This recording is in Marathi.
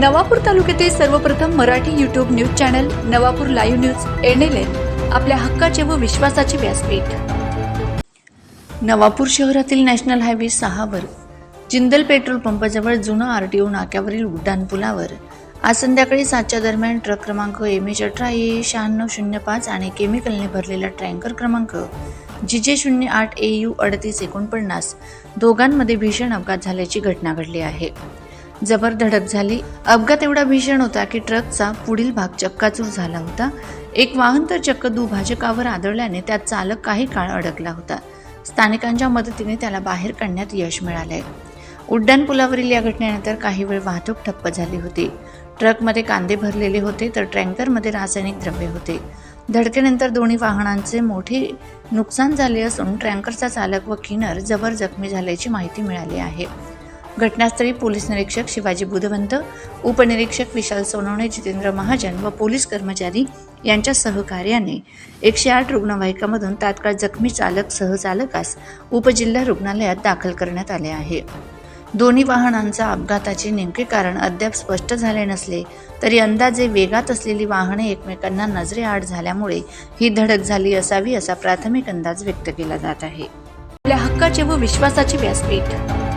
नवापूर तालुक्यातील सर्वप्रथम Marathi YouTube news channel Navapur live news N आपल्या हक्काचे व विश्वासाचे व्यासपीठ. नवापूर शहरातील नॅशनल हायवे सहावर जिंदल पेट्रोल पंपाजवळ जुना आरटीओ नाक्यावरील उड्डाण पुलावर आज संध्याकाळी सातच्या दरम्यान ट्रक क्रमांक एम एच अठरा ए शहाण्णव शून्य पाच आणि केमिकलने भरलेला टँकर क्रमांक जी जे शून्य आठ ए यू अडतीस एकोणपन्नास दोघांमध्ये भीषण अपघात झाल्याची घटना घडली आहे. जबर धडक झाली. अपघात एवढा भीषण होता की ट्रकचा पुढील भाग चक्काचूर झाला होता. एक वाहन तर चक्क दुभाजकावर आदळल्याने त्यात चालक काही काळ अडकला होता. स्थानिकांच्या मदतीने त्याला बाहेर काढण्यात यश मिळाले. उड्डाण पुलावरील या घटनेनंतर काही वेळ वाहतूक ठप्प झाली होती. ट्रकमध्ये कांदे भरलेले होते तर ट्रँकरमध्ये रासायनिक द्रव्य होते. धडकेनंतर दोन्ही वाहनांचे मोठे नुकसान झाले असून ट्रँकरचा चालक व किनर जबर जखमी झाल्याची माहिती मिळाली आहे. घटनास्थळी पोलीस निरीक्षक शिवाजी बुधवंत उपनिरीक्षक विशाल सोनवणे जितेंद्र महाजन व पोलीस कर्मचारी यांच्या सहकार्याने एकशे आठ रुग्णवाहिकामधून तात्काळ जखमी चालक सहचालकास उपजिल्हा रुग्णालयात दाखल करण्यात आले आहे. दोन्ही वाहनांचा अपघाताचे नेमके कारण अद्याप स्पष्ट झाले नसले तरी अंदाजे वेगात असलेली वाहने एकमेकांना नजरेआड झाल्यामुळे ही धडक झाली असावी असा प्राथमिक अंदाज व्यक्त केला जात आहे. आपल्या हक्काचे व विश्वासाचे व्यासपीठ.